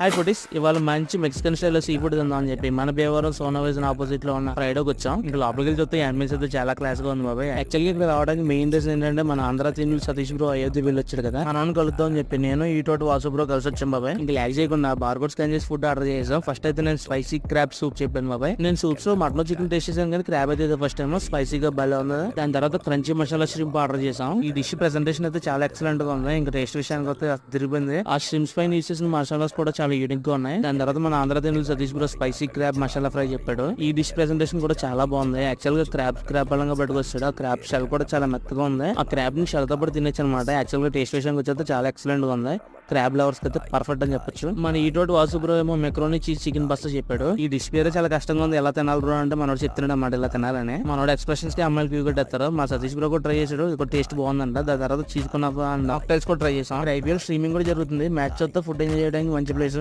Hi foodies ఇవాళ మంచి Mexican స్టైల్లో సీ ఫుడ్ తిందాం అని చెప్పి మన భీమవరం సోనావేజన్ ఆపోజిట్లో ఉన్న ఫ్రైడోకి వచ్చాం. ఇంకా లోపలికి చూస్తే యానిమల్స్ అయితే చాలా క్లాస్గా ఉంది బాబాయ్. యాక్చువల్గా ఇక్కడ రావడానికి మెయిన్ రీజన్ ఏంటంటే మన ఆంధ్ర తిన్నులు సతీష్ బ్రో అయోధ్య వెళ్ళి వచ్చాడు కదా. మనం కలుద్దాం అని చెప్పి నేను ఈ టోటి వాసు బ్రో కలిసి వచ్చాం బాబాయ్. ఇంకా ల్యాక్ చేయకుండా బార్కోడ్ స్కాన్ చేసి ఫుడ్ ఆర్డర్ చేసాం ఫస్ట్ అయితే నేను స్పైసీ క్రాబ్ సూప్ చెప్పాను బాబాయ్. నేను సూప్స్లో మటన్ చికెన్ టేస్ట్ చేశాను కానీ క్రాబ్ అయితే ఫస్ట్ టైం స్పైసీగా భలే ఉంది దాని తర్వాత క్రంచీ మసాలా షింప్ ఆర్డర్ చేసాం ఈ డిష్ ప్రెసెంటేషన్ అయితే చాలా ఎక్సలెంట్గా ఉంది. ఇంకా టేస్ట్ విషయానికి వస్తే తిరిగింది తిరిగిపోయింది ఆ షిమ్స్ పైన యూస్ చేసిన మసాలాస్ కూడా చాలా యూనిక్గా ఉన్నాయి. దాని తర్వాత మన Andhra తినులు Satish bro spicy crab masala fry చెప్పాడు. ఈ డిష్ ప్రెసెంటేషన్ కూడా చాలా బాగుంది. యాక్చువల్గా క్రాబ్ క్రాబ్ పరంగా పట్టుకొచ్చాడు. ఆ క్రాబ్ షెల్ కూడా చాలా మెత్తగా ఉంది. ఆ క్రాబ్ని షెల్తో పాటు తినొచ్చు అనమాట యాక్చువల్గా టేస్ట్ విషయానికి వచ్చేస్తే చాలా ఎక్సలెంట్గా ఉంది. క్రాబ్ లవర్స్ అయితే పర్ఫెక్ట్ అని చెప్పొచ్చు. మన ఈటోటి వాసు బ్రో ఏమో మెక్రోని చీజ్ చికెన్ బస్తా చెప్పాడు. ఈ డిష్ పేరే చాలా కష్టంగా ఉంది. ఎలా తినాలి బ్రో అంటే మనోడు చెప్తున్నాడు అన్నమాట ఇలా తినాలని. మనోడు ఎక్స్ప్రెషన్స్కి అమ్మాయిలు క్యూ కట్టేస్తారు. మా సతీష్ బ్రో కూడా ట్రై చేశాడు. ఇక్కడ టేస్ట్ బాగుందంట. దాని తర్వాత చీజ్ కొన్న డాక్టర్స్ కూడా ట్రై చేసాం ఐపీఎల్ స్ట్రీమింగ్ కూడా జరుగుతుంది. మ్యాచ్ వస్తే ఫుడ్ ఎంజాయ్ చేయడానికి మంచి ప్లేస్